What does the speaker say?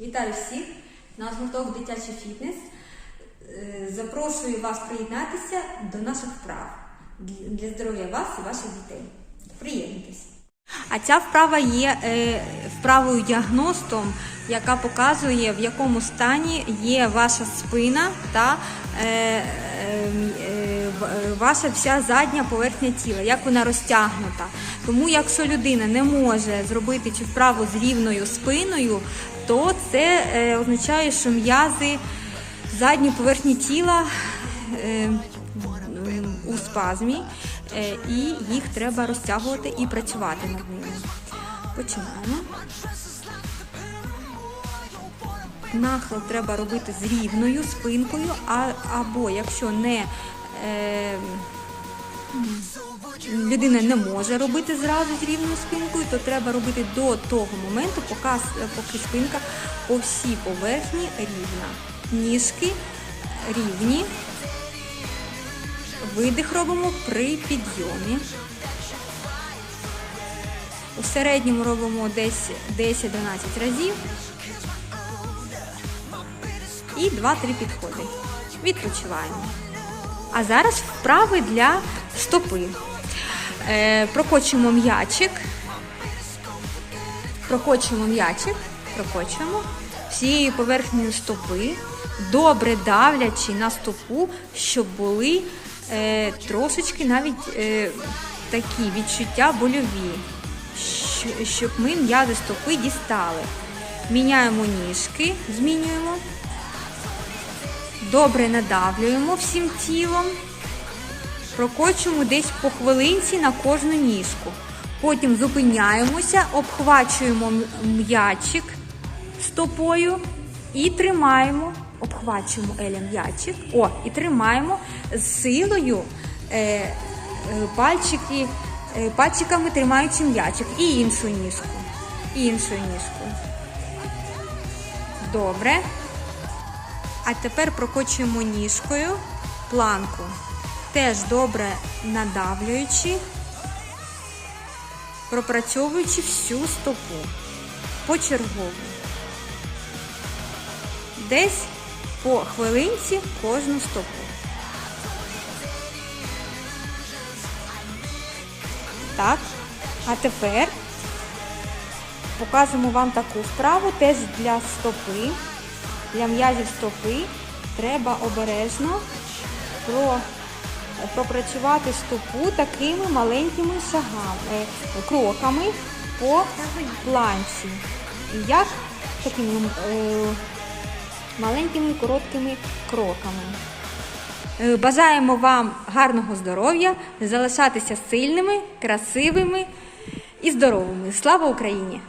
Вітаю всіх! Наш гурток дитячий фітнес. Е, Запрошую вас приєднатися до наших вправ для здоров'я вас і ваших дітей. Приєднуйтесь. А ця вправа є е, вправою діагностом, яка показує, в якому стані є ваша спина та е, ваша вся задня поверхня тіла, як вона розтягнута. Тому, якщо людина не може зробити цю вправу з рівною спиною, то це е, означає, що м'язи задньої поверхні тіла е, у спазмі, е, і їх треба розтягувати і працювати над ними. Починаємо. Нахил треба робити з рівною спинкою, або якщо не е, людина не може робити зразу з рівною спинкою, то треба робити до того моменту, поки, спинка по всій поверхні рівна. Ніжки рівні. Видих робимо при підйомі. У середньому робимо десь 10-12 разів. І 2-3 підходи. Відпочиваємо. А зараз вправи для стопи. Е, прокочуємо м'ячик. Прокочуємо м'ячик, прокочуємо всією поверхнею стопи, добре давлячи на стопу, щоб були е, трошечки навіть е, такі відчуття больові, щоб ми м'язи стопи дістали. Міняємо ніжки, змінюємо. Добре надавлюємо всім тілом. Прокочуємо десь по хвилинці на кожну ніжку. Потім зупиняємося, обхвачуємо м'ячик стопою і тримаємо, обхвачуємо Еля м'ячик. О, і тримаємо з силою е, е, пальчики, е, пальчиками тримаючи м'ячик. І іншу ніжку. І іншу ніжку. Добре. А тепер прокочуємо ніжкою планку. Теж добре надавлюючи, пропрацьовуючи всю стопу почергово. Десь по хвилинці кожну стопу. Так, а тепер покажемо вам таку вправу теж для стопи. Для м'язів стопи треба обережно про, пропрацювати стопу такими маленькими шагами, кроками по планці. Як такими е, маленькими короткими кроками. Е, Бажаємо вам гарного здоров'я, залишатися сильними, красивими і здоровими. Слава Україні!